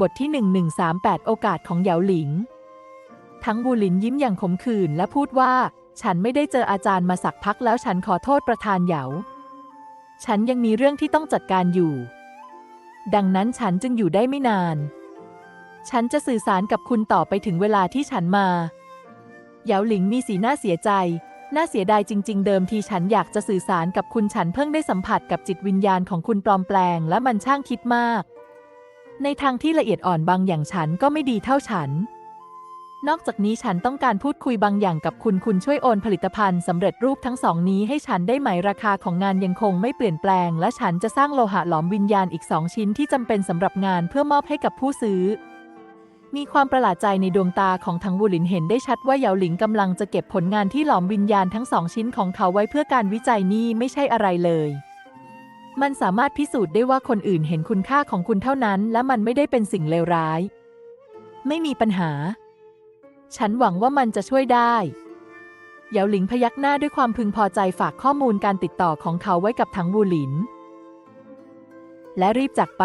บทที่ 1138 โอกาสของเหยาหลิง ทั้งบูหลินยิ้มอย่างขมขื่นและพูดว่า ฉันไม่ได้เจออาจารย์มาสักพักแล้วฉันขอโทษประธานเหยา ฉันยังมีเรื่องที่ต้องจัดการอยู่ ดังนั้นฉันจึงอยู่ได้ไม่นาน ฉันจะสื่อสารกับคุณต่อไปถึงเวลาที่ฉันมา เหยาหลิงมีสีหน้าเสียใจ น่าเสียดายจริง ๆ เดิมทีฉันอยากจะสื่อสารกับคุณฉันเพิ่งได้สัมผัสกับจิตวิญญาณของคุณปลอมแปลง และมันช่างคิดมาก ในทางที่ละเอียดอ่อนบางอย่างฉันก็ไม่ดีเท่าฉัน นอกจากนี้ฉันต้องการพูดคุยบางอย่างกับคุณคุณช่วยโอนผลิตภัณฑ์สำเร็จรูปทั้งสองนี้ให้ฉันได้ไหมราคาของงานยังคงไม่เปลี่ยนแปลง และฉันจะสร้างโลหะหลอมวิญญาณอีกสองชิ้นที่จำเป็นสำหรับงานเพื่อมอบให้กับผู้ซื้อมีความประหลาดใจในดวงตาของทังวูหลินเห็นได้ชัดว่าเหยาหลิงกำลังจะเก็บผลงานที่หลอมวิญญาณทั้งสองชิ้นของเขาไว้เพื่อการวิจัยนี่ไม่ใช่อะไรเลย มันสามารถพิสูจน์ได้ว่าคนอื่นเห็นคุณค่าของคุณเท่านั้น และมันไม่ได้เป็นสิ่งเลวร้าย ไม่มีปัญหา ฉันหวังว่ามันจะช่วยได้เหยาหลิงพยักหน้าด้วยความพึงพอใจฝากข้อมูลการติดต่อของเขาไว้กับถังวูหลิน และรีบจากไป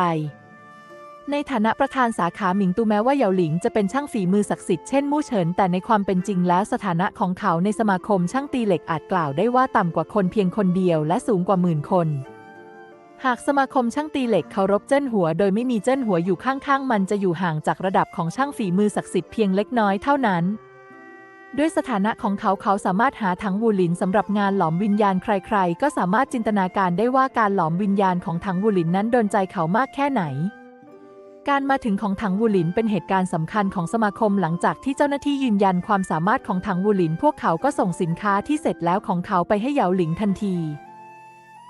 ในฐานะประธานสาขาหมิงตูแม้ว่าเหยาหลิงจะเป็นช่างฝีมือศักดิ์สิทธิ์เช่นมู่เฉินแต่ในความเป็นจริงแล้วสถานะของเขาในสมาคมช่างตีเหล็กอาจกล่าวได้ว่าต่ำกว่าคนเพียงคนเดียวและสูงกว่าหมื่นคน หากสมาคมช่างตีเหล็กเคารพเจิ้นหัว โดยไม่มีเจิ้นหัวอยู่ข้างๆ มันจะอยู่ห่างจากระดับของช่างฝีมือศักดิ์สิทธิ์เพียงเล็กน้อยเท่านั้น ด้วยสถานะของเขาเขาสามารถหาถังวูลินสำหรับงานหลอมวิญญาณใครๆ ก็สามารถจินตนาการได้ว่าการหลอมวิญญาณของถังวูลินนั้นโดนใจเขามากแค่ไหน การมาถึงของถังวูลินเป็นเหตุการณ์สำคัญของสมาคมหลังจากที่เจ้าหน้าที่ยืนยันความสามารถของถังวูลิน พวกเขาก็ส่งสินค้าที่เสร็จแล้วของเขาไปให้เหยาหลิงทันที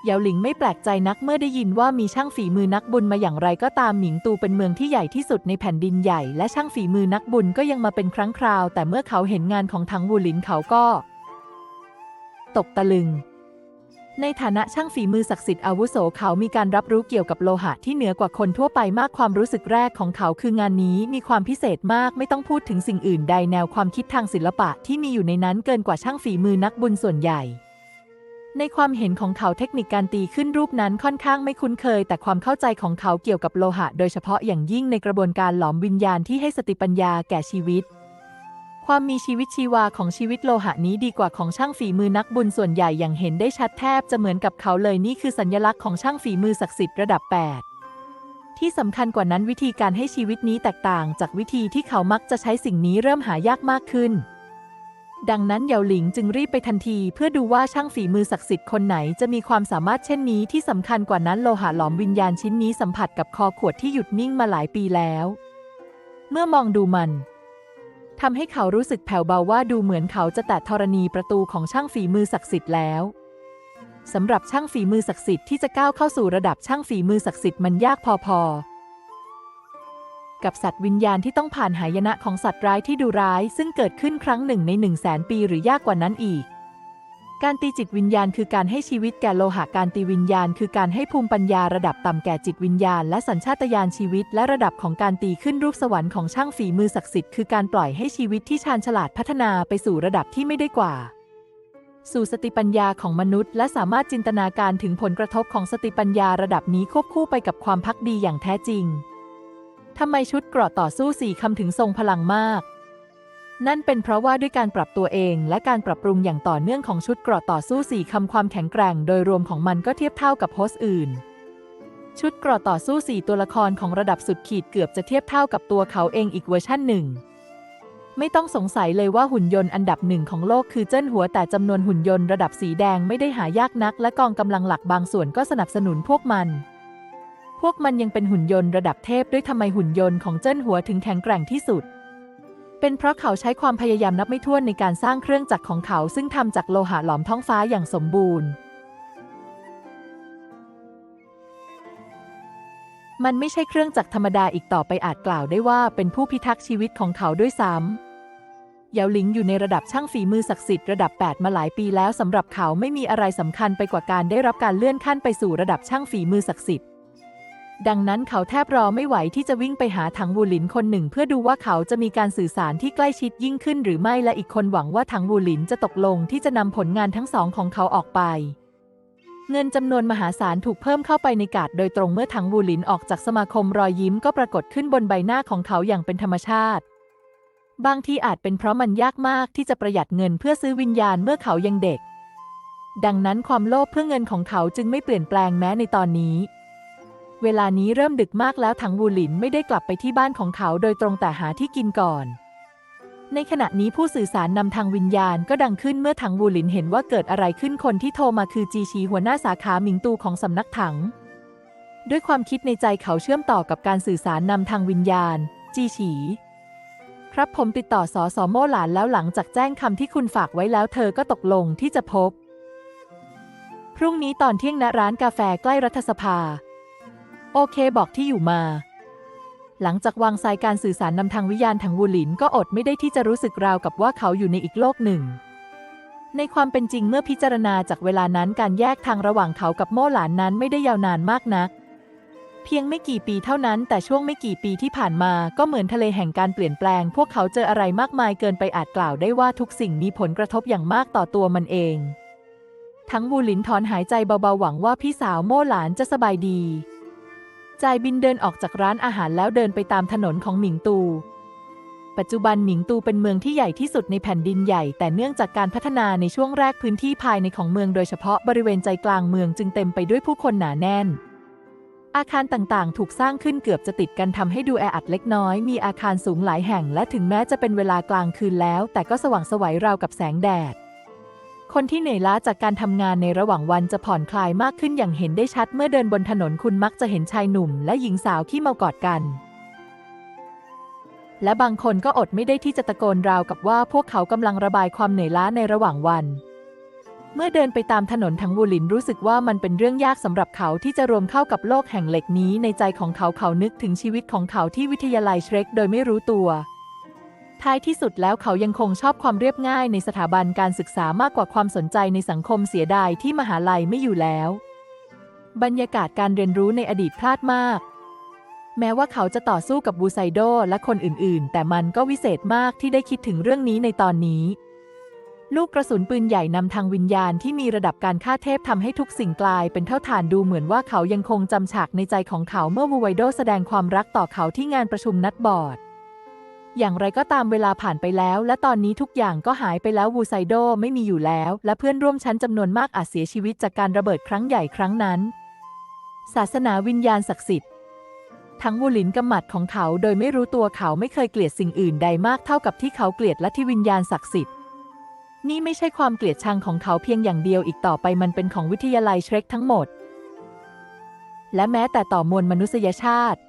เหยาหลิงไม่แปลกใจนักเมื่อได้ยินว่ามีช่างฝีมือนักบุญมาอย่างไรก็ตามหมิงตูเป็นเมืองที่ใหญ่ที่สุดในแผ่นดินใหญ่ และช่างฝีมือนักบุญก็ยังมาเป็นครั้งคราว แต่เมื่อเขาเห็นงานของถังวูหลินเขาก็ ตกตะลึง ในฐานะช่างฝีมือศักดิ์สิทธิ์อาวุโสเขามีการรับรู้เกี่ยวกับโลหะที่เหนือกว่าคนทั่วไปมากความรู้สึกแรกของเขาคืองานนี้มีความพิเศษมากไม่ต้องพูดถึงสิ่งอื่นใดแนวความคิดทางศิลปะที่มีอยู่ในนั้นเกินกว่าช่างฝีมือนักบุญส่วนใหญ่ ในความเห็นของเขาเทคนิคการตีขึ้นรูปนั้นค่อนข้างไม่คุ้นเคย แต่ความเข้าใจของเขาเกี่ยวกับโลหะ โดยเฉพาะอย่างยิ่งในกระบวนการหลอมวิญญาณที่ให้สติปัญญาแก่ชีวิต ความมีชีวิตชีวาของชีวิตโลหะนี้ดีกว่าของช่างฝีมือนักบุญส่วนใหญ่อย่างเห็นได้ชัดแทบจะเหมือนกับเขาเลยนี่คือสัญลักษณ์ของช่างฝีมือศักดิ์สิทธิ์ระดับ 8ที่สำคัญกว่านั้นวิธีการให้ชีวิตนี้แตกต่างจากวิธีที่เขามักจะใช้สิ่งนี้เริ่มหายากมากขึ้น ดังนั้นเหยาหลิงจึงรีบไปทันที เพื่อดูว่าช่างฝีมือศักดิ์สิทธิ์คนไหนจะมีความสามารถเช่นนี้ที่สำคัญกว่านั้นโลหะหลอมวิญญาณชิ้นนี้สัมผัสกับคอขวดที่หยุดนิ่งมาหลายปีแล้ว เมื่อมองดูมันทำให้เขารู้สึกแผ่วเบาว่าดูเหมือนเขาจะแตะธรณีประตูของช่างฝีมือศักดิ์สิทธิ์แล้วสำหรับช่างฝีมือศักดิ์สิทธิ์ที่จะก้าวเข้าสู่ระดับช่างฝีมือศักดิ์สิทธิ์มันยากพอๆ กับสัตว์วิญญาณที่ต้องผ่านหายนะของสัตว์ร้ายที่ดูร้าย ซึ่งเกิดขึ้นครั้งหนึ่งในหนึ่งแสนปีหรือยากกว่านั้นอีก การตีจิตวิญญาณคือการให้ชีวิตแก่โลหะการตีวิญญาณ คือการให้ภูมิปัญญาระดับต่ำแก่จิตวิญญาณ และสัญชาตญาณชีวิต และระดับของการตีขึ้นรูปสวรรค์ของช่างฝีมือศักดิ์สิทธิ์คือการปล่อยให้ชีวิตที่ชาญฉลาดพัฒนาไปสู่ระดับที่ไม่ได้กว่าสู่สติปัญญาของมนุษย์ และสามารถจินตนาการถึงผลกระทบของสติปัญญาระดับนี้ควบคู่ไปกับความพักดีอย่างแท้จริง ทำไมชุดเกราะต่อสู้สี่คำถึงทรงพลังมาก นั่นเป็นเพราะว่าด้วยการปรับตัวเองและการปรับปรุงอย่างต่อเนื่องของชุดเกราะต่อสู้สี่คำความแข็งแกร่ง โดยรวมของมันก็เทียบเท่ากับโฮสต์อื่น ชุดเกราะต่อสู้สี่ตัวละครของระดับสุดขีดเกือบจะเทียบเท่ากับตัวเขาเองอีกเวอร์ชั่นหนึ่งไม่ต้องสงสัยเลยว่าหุ่นยนต์อันดับหนึ่งของโลกคือเจิ้นหัวแต่จำนวนหุ่นยนต์ระดับสีแดงไม่ได้หายากนัก และกองกำลังหลักบางส่วนก็สนับสนุนพวกมัน พวกมันยังเป็นหุ่นยนต์ระดับเทพด้วยทำไมหุ่นยนต์ของเจิ้นหัวถึงแข็งแกร่งที่สุด เป็นเพราะเขาใช้ความพยายามนับไม่ถ้วนในการสร้างเครื่องจักรของเขาซึ่งทำจากโลหะหลอมท้องฟ้าอย่างสมบูรณ์ มันไม่ใช่เครื่องจักรธรรมดาอีกต่อไปอาจกล่าวได้ว่าเป็นผู้พิทักษ์ชีวิตของเขาด้วยซ้ำเหยาหลิงอยู่ในระดับช่างฝีมือศักดิ์สิทธิ์ระดับ 8 มาหลายปีแล้วสำหรับเขาไม่มีอะไรสำคัญไปกว่าการได้รับการเลื่อนขั้นไปสู่ระดับช่างฝีมือศักดิ์สิทธิ์ ดังนั้นเขาแทบรอไม่ไหวที่จะวิ่งไปหาถังวูหลินคนหนึ่ง เพื่อดูว่าเขาจะมีการสื่อสารที่ใกล้ชิดยิ่งขึ้นหรือไม่และอีกคนหวังว่าถังวูหลินจะตกลงที่จะนำผลงานทั้งสองของเขาออกไป เงินจำนวนมหาศาลถูกเพิ่มเข้าไปในกาดโดยตรงเมื่อถังวูหลินออกจากสมาคมรอยยิ้มก็ปรากฏขึ้นบนใบหน้าของเขาอย่างเป็นธรรมชาติ บางทีอาจเป็นเพราะมันยากมากที่จะประหยัดเงินเพื่อซื้อวิญญาณเมื่อเขายังเด็ก ดังนั้นความโลภเพื่อเงินของเขาจึงไม่เปลี่ยนแปลงแม้ในตอนนี้ เวลานี้เริ่มดึกมากแล้วถังวูหลินไม่ได้กลับไปที่บ้านของเขาโดยตรงแต่หาที่กินก่อน ในขณะนี้ผู้สื่อสารนำทางวิญญาณก็ดังขึ้นเมื่อถังวูหลินเห็นว่าเกิดอะไรขึ้นคนที่โทรมาคือจีชีหัวหน้าสาขาหมิงตูของสำนักถัง ด้วยความคิดในใจเขาเชื่อมต่อกับการสื่อสารนำทางวิญญาณ จีฉี ครับผมติดต่อสอสอโมหลานแล้วหลังจากแจ้งคำที่คุณฝากไว้แล้วเธอก็ตกลงที่จะพบ พรุ่งนี้ตอนเที่ยงณร้านกาแฟใกล้รัฐสภา โอเคบอกที่อยู่มา หลังจากวางสายการสื่อสารนำทางวิญญาณทางวูหลินก็อดไม่ได้ที่จะรู้สึกราวกับว่าเขาอยู่ในอีกโลกหนึ่ง ในความเป็นจริงเมื่อพิจารณาจากเวลานั้นการแยกทางระหว่างเขากับโม่หลานนั้นไม่ได้ยาวนานมากนัก เพียงไม่กี่ปีเท่านั้น แต่ช่วงไม่กี่ปีที่ผ่านมาก็เหมือนทะเลแห่งการเปลี่ยนแปลง พวกเขาเจออะไรมากมายเกินไปอาจกล่าวได้ว่าทุกสิ่งมีผลกระทบอย่างมากต่อตัวมันเอง ทั้งวูหลินถอนหายใจเบาๆหวังว่าพี่สาวโม่หลานจะสบายดี จายบินเดินออกจากร้านอาหารแล้วเดินไปตามถนนของหมิงตู ปัจจุบันหมิงตูเป็นเมืองที่ใหญ่ที่สุดในแผ่นดินใหญ่ แต่เนื่องจากการพัฒนาในช่วงแรกพื้นที่ภายในของเมืองโดยเฉพาะบริเวณใจกลางเมืองจึงเต็มไปด้วยผู้คนหนาแน่น อาคารต่างๆ ถูกสร้างขึ้นเกือบจะติดกันทำให้ดูแออัดเล็กน้อย มีอาคารสูงหลายแห่ง และถึงแม้จะเป็นเวลากลางคืนแล้ว แต่ก็สว่างไสวัยราวกับแสงแดด คนที่เหนื่อยล้าจากการทำงานในระหว่างวันจะผ่อนคลายมากขึ้นอย่างเห็นได้ชัดเมื่อเดินบนถนนคุณมักจะเห็นชายหนุ่มและหญิงสาวที่มากอดกัน และบางคนก็อดไม่ได้ที่จะตะโกนราวกับว่าพวกเขากำลังระบายความเหนื่อยล้าในระหว่างวัน เมื่อเดินไปตามถนนทั้งวูลินรู้สึกว่ามันเป็นเรื่องยากสำหรับเขาที่จะรวมเข้ากับโลกแห่งเหล็กนี้ในใจของเขาเขานึกถึงชีวิตของเขาที่วิทยาลัยเชรกโดยไม่รู้ตัว ท้ายที่สุดแล้วเขายังคงชอบความเรียบง่ายในสถาบันการศึกษามากกว่าความสนใจในสังคมเสียดายที่มหาลัยไม่อยู่แล้ว บรรยากาศการเรียนรู้ในอดีตพลาดมาก แม้ว่าเขาจะต่อสู้กับบูไซโดและคนอื่นๆ แต่มันก็วิเศษมากที่ได้คิดถึงเรื่องนี้ในตอนนี้ ลูกกระสุนปืนใหญ่นำทางวิญญาณที่มีระดับการฆ่าเทพทำให้ทุกสิ่งกลายเป็นเท่าฐานดูเหมือนว่าเขายังคงจำฉากในใจของเขาเมื่อบูไวโดแสดงความรักต่อเขาที่งานประชุมนัดบอร์ด อย่างไรก็ตามเวลาผ่านไปแล้ว และตอนนี้ทุกอย่างก็หายไปแล้ววูไซโดไม่มีอยู่แล้ว และเพื่อนร่วมชั้นจำนวนมากอาจเสียชีวิตจากการระเบิดครั้งใหญ่ครั้งนั้น ศาสนาวิญญาณศักดิ์สิทธิ์ ทั้งวูหลินกำหมัดของเขาโดยไม่รู้ตัวเขาไม่เคยเกลียดสิ่งอื่นใดมากเท่ากับที่เขาเกลียดแลัทธิวิญญาณศักดิ์สิทธิ์นี่ไม่ใช่ความเกลียดชังของเขาเพียงอย่างเดียวอีกต่อไปมันเป็นของวิทยาลัยเชรกทั้งหมด และแม้แต่ต่อมวลมนุษยชาติ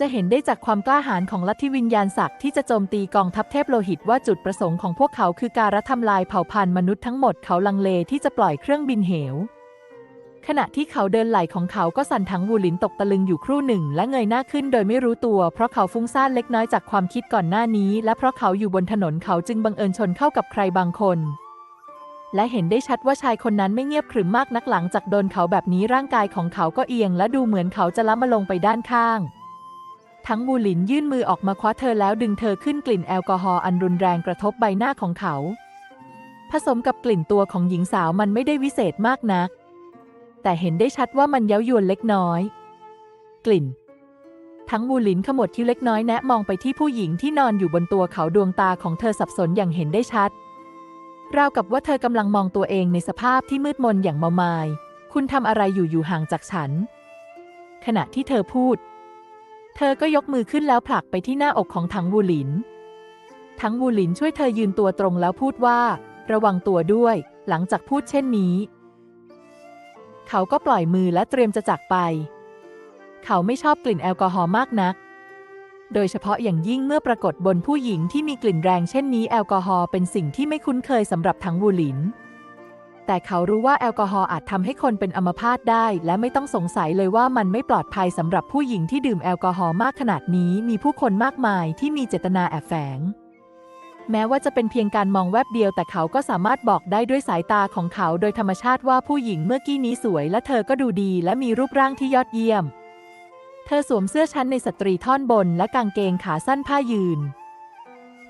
จะเห็นได้จากความกล้าหาญของลัทธิวิญญาณศักดิ์ที่จะโจมตีกองทัพเทพโลหิตว่าจุดประสงค์ของพวกเขาคือการทำลายเผ่าพันธุ์มนุษย์ทั้งหมดเขาลังเลที่จะปล่อยเครื่องบินเหว ขณะที่เขาเดินไหลของเขาก็สั่นทั้งวูลินตกตะลึงอยู่ครู่หนึ่ง และเงยหน้าขึ้นโดยไม่รู้ตัว เพราะเขาฟุ้งซ่านเล็กน้อยจากความคิดก่อนหน้านี้ และเพราะเขาอยู่บนถนนเขาจึงบังเอิญชนเข้ากับใครบางคนและเห็นได้ชัดว่าชายคนนั้นไม่เงียบขรึมมากนักหลังจากโดนเขาแบบนี้ร่างกายของเขาก็เอียง และดูเหมือนเขาจะล้มมาลงไปด้านข้าง ทั้งบูหลินยื่นมือออกมาคว้าเธอแล้วดึงเธอขึ้นกลิ่นแอลกอฮอล์อันรุนแรงกระทบใบหน้าของเขา ผสมกับกลิ่นตัวของหญิงสาวมันไม่ได้วิเศษมากนัก แต่เห็นได้ชัดว่ามันเย้ายวนเล็กน้อย กลิ่น ทั้งบูหลินขมวดคิ้วเล็กน้อยแนะมองไปที่ผู้หญิงที่นอนอยู่บนตัวเขาดวงตาของเธอสับสนอย่างเห็นได้ชัด ราวกับว่าเธอกำลังมองตัวเองในสภาพที่มืดมนอย่างเมามาย คุณทำอะไรอยู่อยู่ห่างจากฉัน ขณะที่เธอพูด เธอก็ยกมือขึ้นแล้วผลักไปที่หน้าอกของถังวูหลิน ถังวูหลินช่วยเธอยืนตัวตรงแล้วพูดว่า ระวังตัวด้วย หลังจากพูดเช่นนี้ เขาก็ปล่อยมือและเตรียมจะจากไป เขาไม่ชอบกลิ่นแอลกอฮอล์มากนัก โดยเฉพาะอย่างยิ่งเมื่อปรากฏบนผู้หญิงที่มีกลิ่นแรงเช่นนี้แอลกอฮอล์เป็นสิ่งที่ไม่คุ้นเคยสำหรับถังวูหลิน แต่เขารู้ว่าแอลกอฮอล์อาจทำให้คนเป็นอัมพาตได้ และไม่ต้องสงสัยเลยว่ามันไม่ปลอดภัยสำหรับผู้หญิงที่ดื่มแอลกอฮอล์มากขนาดนี้ มีผู้คนมากมายที่มีเจตนาแอบแฝง แม้ว่าจะเป็นเพียงการมองแวบเดียว แต่เขาก็สามารถบอกได้ด้วยสายตาของเขา โดยธรรมชาติว่าผู้หญิงเมื่อกี้นี้สวย และเธอก็ดูดี และมีรูปร่างที่ยอดเยี่ยม เธอสวมเสื้อชั้นในสตรีท่อนบน และกางเกงขาสั้นผ้ายืน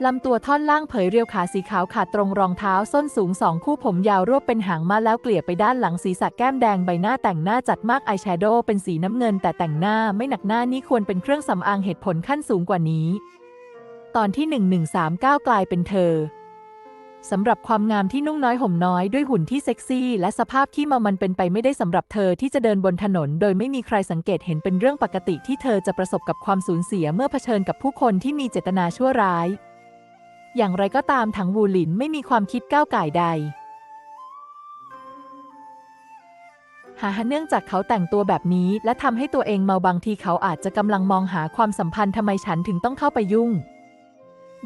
ลำตัวท่อนล่างเผยเรียวขาสีขาวขาดตรงรองเท้าส้นสูงสองคู่ผมยาวรวบเป็นหางมาแล้วเกลี่ยไปด้านหลังศีรษะแก้มแดงใบหน้าแต่งหน้าจัดมากอายแชโดว์เป็นสีน้ำเงินแต่แต่งหน้าไม่หนักหน้านี่ควรเป็นเครื่องสำอางเหตุผลขั้นสูงกว่านี้ ตอนที่ 1139 กลายเป็นเธอสำหรับความงามที่นุ่งน้อยห่มน้อยด้วยหุ่นที่เซ็กซี่ และสภาพที่มามันเป็นไปไม่ได้สำหรับเธอที่จะเดินบนถนน โดยไม่มีใครสังเกตเห็นเป็นเรื่องปกติที่เธอจะประสบกับความสูญเสียเมื่อเผชิญกับผู้คนที่มีเจตนาชั่วร้าย อย่างไรก็ตามถังวูหลินไม่มีความคิดก้าวไก่ใด หาเนื่องจากเขาแต่งตัวแบบนี้และทำให้ตัวเองเมาบางทีเขาอาจจะกำลังมองหาความสัมพันธ์ทำไมฉันถึงต้องเข้าไปยุ่ง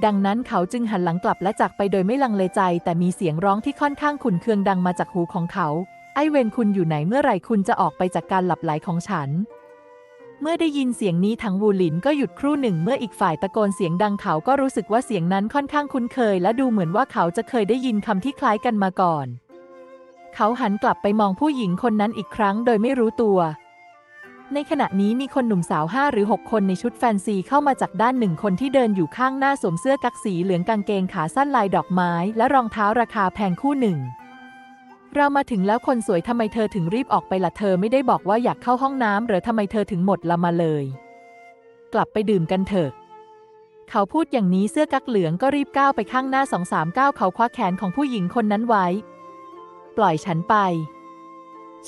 ดังนั้นเขาจึงหันหลังกลับและจากไปโดยไม่ลังเลใจ แต่มีเสียงร้องที่ค่อนข้างขุนเคืองดังมาจากหูของเขา ไอเวนคุณอยู่ไหนเมื่อไหร่คุณจะออกไปจากการหลับไหลของฉัน เมื่อได้ยินเสียงนี้ทั้งวูหลินก็หยุดครู่หนึ่งเมื่ออีกฝ่ายตะโกนเสียงดังเขาก็รู้สึกว่าเสียงนั้นค่อนข้างคุ้นเคย และดูเหมือนว่าเขาจะเคยได้ยินคำที่คล้ายกันมาก่อน เขาหันกลับไปมองผู้หญิงคนนั้นอีกครั้งโดยไม่รู้ตัว ในขณะนี้มีคนหนุ่มสาวห้าหรือ6คนในชุดแฟนซีเข้ามาจากด้านหนึ่งคนที่เดินอยู่ข้างหน้าสวมเสื้อกั๊กสีเหลืองกางเกงขาสั้นลายดอกไม้ และรองเท้าราคาแพงคู่หนึ่ง เรามาถึงแล้วคนสวยทำไมเธอถึงรีบออกไปละเธอไม่ได้บอกว่าอยากเข้าห้องน้ำหรือทำไมเธอถึงหมดละมาเลย กลับไปดื่มกันเถอะ เขาพูดอย่างนี้เสื้อกั๊กเหลืองก็รีบก้าวไปข้างหน้าสองสามก้าวเขาคว้าแขนของผู้หญิงคนนั้นไว้ ปล่อยฉันไป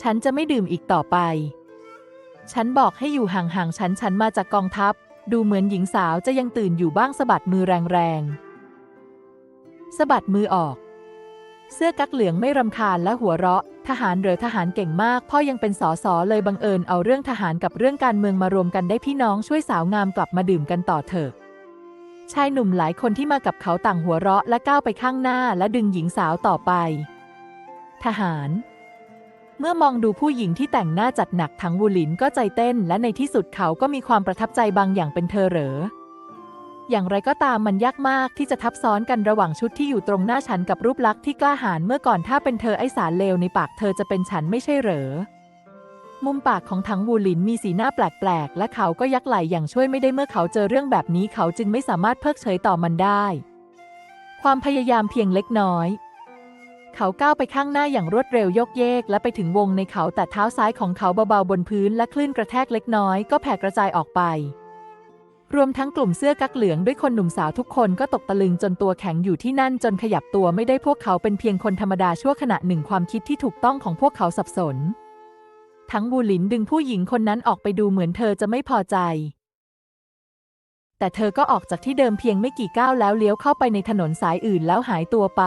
ฉันจะไม่ดื่มอีกต่อไป ฉันบอกให้อยู่ห่างๆฉันฉันมาจากกองทัพ ดูเหมือนหญิงสาวจะยังตื่นอยู่บ้างสะบัดมือแรงๆสะบัดมือออก เสื้อกั๊กเหลืองไม่รำคาญและหัวเราะ ทหารเหรือทหารเก่งมาก พ่อยังเป็นสอสอเลยบังเอิญเอาเรื่องทหารกับเรื่องการเมืองมารวมกันได้พี่น้องช่วยสาวงามกลับมาดื่มกันต่อเถอะชายหนุ่มหลายคนที่มากับเขาต่างหัวเราะและก้าวไปข้างหน้าและดึงหญิงสาวต่อไป ทหาร เมื่อมองดูผู้หญิงที่แต่งหน้าจัดหนักทั้งวูลินก็ใจเต้น และในที่สุดเขาก็มีความประทับใจบางอย่างเป็นเธอเหรอ อย่างไรก็ตามมันยากมากที่จะทับซ้อนกันระหว่างชุดที่อยู่ตรงหน้าฉันกับรูปลักษณ์ที่กล้าหาญเมื่อก่อนถ้าเป็นเธอไอสารเลวในปากเธอจะเป็นฉันไม่ใช่เหรอ มุมปากของทั้งวูหลินมีสีหน้าแปลกๆ และเขาก็ยักไหล่อย่างช่วยไม่ได้เมื่อเขาเจอเรื่องแบบนี้เขาจึงไม่สามารถเพิกเฉยต่อมันได้ ความพยายามเพียงเล็กน้อยเขาก้าวไปข้างหน้าอย่างรวดเร็วยกเยก และไปถึงวงในเขาแต่เท้าซ้ายของเขาเบาๆบนพื้นและคลื่นกระแทกเล็กน้อยก็แผ่กระจายออกไป รวมทั้งกลุ่มเสื้อกั๊กเหลืองด้วยคนหนุ่มสาวทุกคนก็ตกตะลึงจนตัวแข็งอยู่ที่นั่นจนขยับตัวไม่ได้พวกเขาเป็นเพียงคนธรรมดาชั่วขณะหนึ่งความคิดที่ถูกต้องของพวกเขาสับสน ทั้งบูหลินดึงผู้หญิงคนนั้นออกไปดูเหมือนเธอจะไม่พอใจ แต่เธอก็ออกจากที่เดิมเพียงไม่กี่ก้าวแล้วเลี้ยวเข้าไปในถนนสายอื่นแล้วหายตัวไป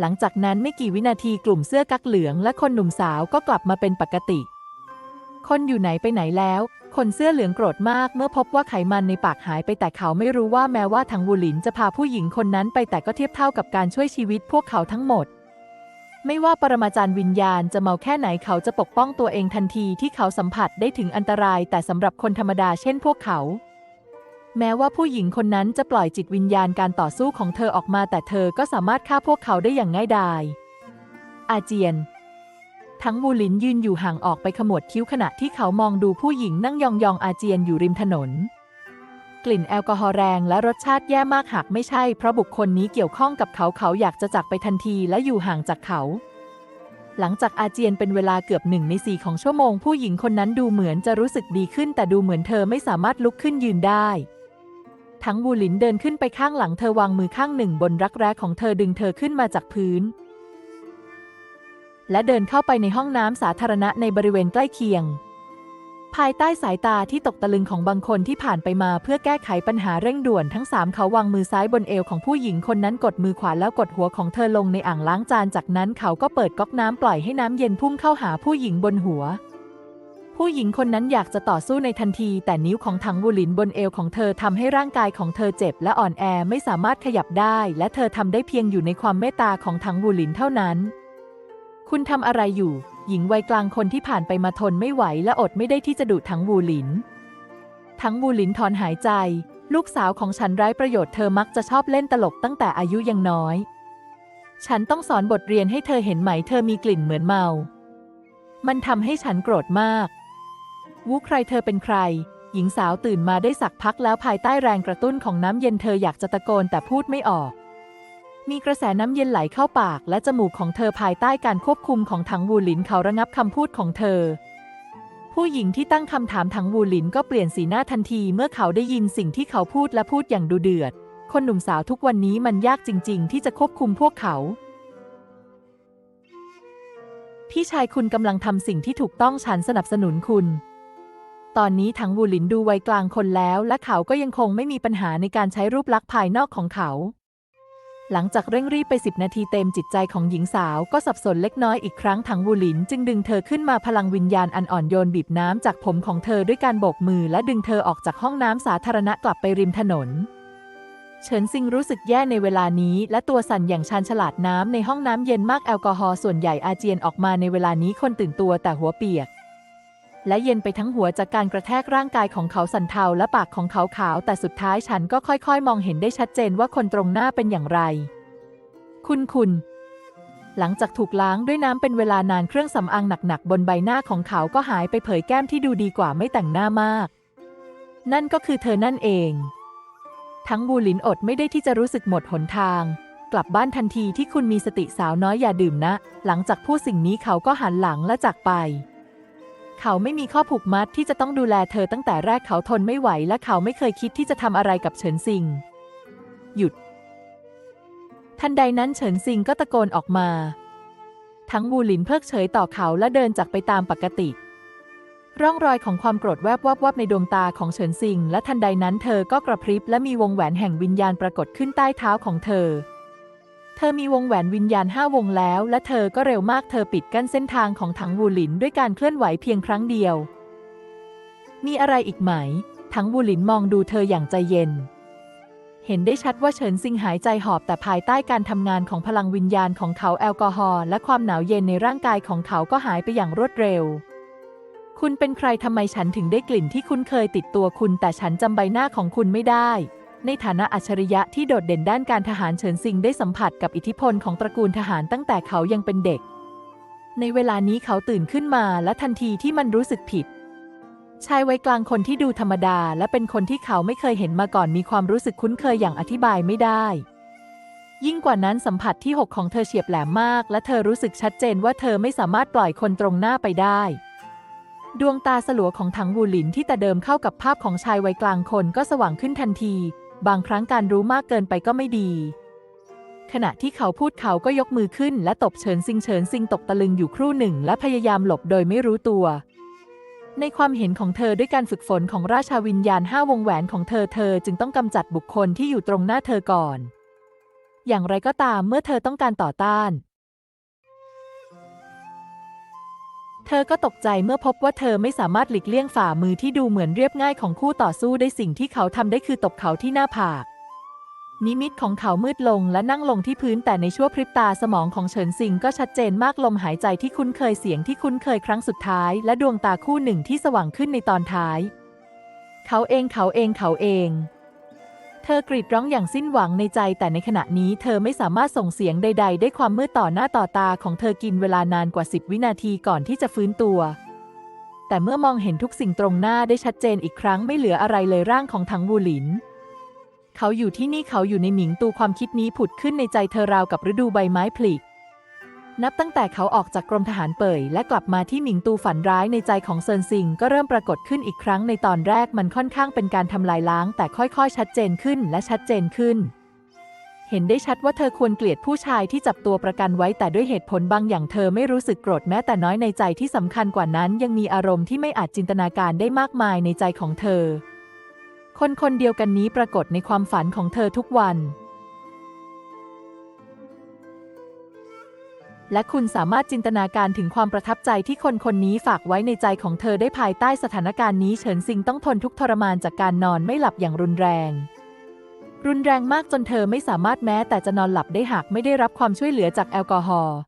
หลังจากนั้นไม่กี่วินาทีกลุ่มเสื้อกั๊กเหลืองและคนหนุ่มสาวก็กลับมาเป็นปกติ คนอยู่ไหนไปไหนแล้ว คนเสื้อเหลืองโกรธมากเมื่อพบว่าไขมันในปากหายไปแต่เขาไม่รู้ว่าแม้ว่าทางวูหลินจะพาผู้หญิงคนนั้นไปแต่ก็เทียบเท่ากับการช่วยชีวิตพวกเขาทั้งหมด ไม่ว่าปรมาจารย์วิญญาณจะเมาแค่ไหนเขาจะปกป้องตัวเองทันทีที่เขาสัมผัสได้ถึงอันตราย แต่สำหรับคนธรรมดาเช่นพวกเขา แม้ว่าผู้หญิงคนนั้นจะปล่อยจิตวิญญาณการต่อสู้ของเธอออกมา แต่เธอก็สามารถฆ่าพวกเขาได้อย่างง่ายดายอาเจียน ทั้งวูหลินยืนอยู่ห่างออกไปขมวดคิ้วขณะที่เขามองดูผู้หญิงนั่งยองๆอาเจียนอยู่ริมถนน กลิ่นแอลกอฮอล์แรงและรสชาติแย่มากหากไม่ใช่เพราะบุคคลนี้เกี่ยวข้องกับเขาเขาอยากจะจากไปทันทีและอยู่ห่างจากเขา หลังจากอาเจียนเป็นเวลาเกือบหนึ่งในสี่ของชั่วโมง ผู้หญิงคนนั้นดูเหมือนจะรู้สึกดีขึ้น แต่ดูเหมือนเธอไม่สามารถลุกขึ้นยืนได้ทั้งบูหลินเดินขึ้นไปข้างหลังเธอวางมือข้างหนึ่งบนรักแร้ของเธอดึงเธอขึ้นมาจากพื้น และเดินเข้าไปในห้องน้ำสาธารณะในบริเวณใกล้เคียง ภายใต้สายตาที่ตกตะลึงของบางคนที่ผ่านไปมาเพื่อแก้ไขปัญหาเร่งด่วนทั้งสามเขาวางมือซ้ายบนเอวของผู้หญิงคนนั้นกดมือขวาแล้วกดหัวของเธอลงในอ่างล้างจานจากนั้นเขาก็เปิดก๊อกน้ำปล่อยให้น้ำเย็นพุ่งเข้าหาผู้หญิงบนหัวผู้หญิงคนนั้นอยากจะต่อสู้ในทันที แต่นิ้วของถังบุหลินบนเอวของเธอทำให้ร่างกายของเธอเจ็บและอ่อนแอไม่สามารถขยับได้ และเธอทำได้เพียงอยู่ในความเมตตาของถังบุหลินเท่านั้น คุณทำอะไรอยู่ หญิงวัยกลางคนที่ผ่านไปมาทนไม่ไหวและอดไม่ได้ที่จะดุทั้งวูหลิน ทั้งวูหลินถอนหายใจ ลูกสาวของฉันไร้ประโยชน์เธอมักจะชอบเล่นตลกตั้งแต่อายุยังน้อย ฉันต้องสอนบทเรียนให้เธอเห็นไหมเธอมีกลิ่นเหมือนเมา มันทำให้ฉันโกรธมาก วูใครเธอเป็นใคร หญิงหญิงสาวตื่นมาได้สักพักแล้วภายใต้แรงกระตุ้นของน้ำเย็นเธออยากจะตะโกนแต่พูดไม่ออก มีกระแสน้ำเย็นไหลเข้าปากและจมูกของเธอภายใต้การควบคุมของถังวูหลินเขาระงับคำพูดของเธอ ผู้หญิงที่ตั้งคำถามถังวูหลินก็เปลี่ยนสีหน้าทันทีเมื่อเขาได้ยินสิ่งที่เขาพูดและพูดอย่างดูเดือด คนหนุ่มสาวทุกวันนี้มันยากจริง ๆ ที่จะควบคุมพวกเขาพี่ชายคุณกำลังทำสิ่งที่ถูกต้องฉันสนับสนุนคุณ ตอนนี้ถังวูหลินดูวัยกลางคนแล้ว และเขาก็ยังคงไม่มีปัญหาในการใช้รูปลักษณ์ภายนอกของเขา หลังจากเร่งรีบไปสิบนาทีเต็มจิตใจของหญิงสาวก็สับสนเล็กน้อยอีกครั้งถังวูหลิน จึงดึงเธอขึ้นมาพลังวิญญาณอันอ่อนโยนบีบน้ำจากผมของเธอด้วยการโบกมือและดึงเธอออกจากห้องน้ำสาธารณะกลับไปริมถนน เฉินซิงรู้สึกแย่ในเวลานี้ และตัวสั่นอย่างชาญฉลาดน้ำในห้องน้ำเย็นมากแอลกอฮอล์ส่วนใหญ่อาเจียนออกมาในเวลานี้คนตื่นตัวแต่หัวเปียก และเย็นไปทั้งหัวจากการกระแทกร่างกายของเขาสันเทาและปากของเขาขาว แต่สุดท้ายฉันก็ค่อยๆ มองเห็นได้ชัดเจนว่าคนตรงหน้าเป็นอย่างไร คุณคุณหลังจากถูกล้างด้วยน้ำเป็นเวลานานเครื่องสำอางหนักๆ บนใบหน้าของเขาก็หายไปเผยแก้มที่ดูดีกว่าไม่แต่งหน้ามาก นั่นก็คือเธอนั่นเอง ทั้งบูลินอดไม่ได้ที่จะรู้สึกหมดหนทาง กลับบ้านทันทีที่คุณมีสติสาวน้อยอย่าดื่มนะ หลังจากพูดสิ่งนี้เขาก็หันหลังและจากไป เขาไม่มีข้อผูกมัดที่จะต้องดูแลเธอตั้งแต่แรกเขาทนไม่ไหว และเขาไม่เคยคิดที่จะทำอะไรกับเฉินซิง หยุด ทันใดนั้นเฉินซิงก็ตะโกนออกมา ทั้งบูหลินเพิกเฉยต่อเขาและเดินจากไปตามปกติ ร่องรอยของความโกรธแวบวับวับในดวงตาของเฉินซิง และทันใดนั้นเธอก็กระพริบและมีวงแหวนแห่งวิญญาณปรากฏขึ้นใต้เท้าของเธอ เธอมีวงแหวนวิญญาณห้าวงแล้ว และเธอก็เร็วมากเธอปิดกั้นเส้นทางของถังวูหลินด้วยการเคลื่อนไหวเพียงครั้งเดียว มีอะไรอีกไหม ถังวูหลินมองดูเธออย่างใจเย็น เห็นได้ชัดว่าเฉินซิงหายใจหอบแต่ภายใต้การทำงานของพลังวิญญาณของเขาแอลกอฮอล์และความหนาวเย็นในร่างกายของเขาก็หายไปอย่างรวดเร็ว คุณเป็นใครทำไมฉันถึงได้กลิ่นที่คุณเคยติดตัวคุณ แต่ฉันจำใบหน้าของคุณไม่ได้ ในฐานะอัจฉริยะที่โดดเด่นด้านการทหารเฉินซิงได้สัมผัสกับอิทธิพลของตระกูลทหารตั้งแต่เขายังเป็นเด็ก ในเวลานี้เขาตื่นขึ้นมาและทันทีที่มันรู้สึกผิด ชายวัยกลางคนที่ดูธรรมดา และเป็นคนที่เขาไม่เคยเห็นมาก่อนมีความรู้สึกคุ้นเคยอย่างอธิบายไม่ได้ ยิ่งกว่านั้นสัมผัสที่หกของเธอเฉียบแหลมมาก และเธอรู้สึกชัดเจนว่าเธอไม่สามารถปล่อยคนตรงหน้าไปได้ดวงตาสลัวของถังวูหลินที่แต่เดิมเข้ากับภาพของชายวัยกลางคนก็สว่างขึ้นทันที บางครั้งการรู้มากเกินไปก็ไม่ดี ขณะที่เขาพูดเขาก็ยกมือขึ้นและตบเฉินซิงเฉินซิงตกตะลึงอยู่ครู่หนึ่ง และพยายามหลบโดยไม่รู้ตัว ในความเห็นของเธอด้วยการฝึกฝนของราชาวิญญาณห้าวงแหวนของเธอเธอจึงต้องกำจัดบุคคลที่อยู่ตรงหน้าเธอก่อน อย่างไรก็ตามเมื่อเธอต้องการต่อต้าน เธอก็ตกใจเมื่อพบว่าเธอไม่สามารถหลีกเลี่ยงฝ่ามือที่ดูเหมือนเรียบง่ายของคู่ต่อสู้ได้สิ่งที่เขาทำได้คือตบเขาที่หน้าผาก นิมิตของเขามืดลงและนั่งลงที่พื้นแต่ในชั่วพริบตาสมองของเฉินซิงก็ชัดเจนมากลมหายใจที่คุ้นเคยเสียงที่คุ้นเคยครั้งสุดท้าย และดวงตาคู่หนึ่งที่สว่างขึ้นในตอนท้าย เขาเองเขาเองเขาเอง ธอกรีดร้องอย่างสิ้นหวังในใจแต่ในขณะนี้เธอไม่สามารถส่งเสียงใด ๆ ได้ความมืดต่อหน้าต่อตาของเธอกินเวลานานกว่า 10 วินาทีก่อนที่จะฟื้นตัว แต่เมื่อมองเห็นทุกสิ่งตรงหน้าได้ชัดเจนอีกครั้งไม่เหลืออะไรเลยร่างของถังวูหลิน เขาอยู่ที่นี่เขาอยู่ในหมิงตูความคิดนี้ผุดขึ้นในใจเธอราวกับฤดูใบไม้ผลิ นับตั้งแต่เขาออกจากกรมทหารเป่ยและกลับมาที่หมิงตูฝันร้ายในใจของเซินซิงก็เริ่มปรากฏขึ้นอีกครั้งในตอนแรกมันค่อนข้างเป็นการทำลายล้าง แต่ค่อยๆ ชัดเจนขึ้นและชัดเจนขึ้น เห็นได้ชัดว่าเธอควรเกลียดผู้ชายที่จับตัวประกันไว้แต่ด้วยเหตุผลบางอย่างเธอไม่รู้สึกโกรธแม้แต่น้อยในใจที่สำคัญกว่านั้น ยังมีอารมณ์ที่ไม่อาจจินตนาการได้มากมายในใจของเธอ คนคนเดียวกันนี้ปรากฏในความฝันของเธอทุกวัน และคุณสามารถจินตนาการถึงความประทับใจที่คนคนนี้ฝากไว้ในใจของเธอได้ภายใต้สถานการณ์นี้เฉินซิงต้องทนทุกทรมานจากการนอนไม่หลับอย่างรุนแรง รุนแรงมากจนเธอไม่สามารถแม้แต่จะนอนหลับได้หากไม่ได้รับความช่วยเหลือจากแอลกอฮอล์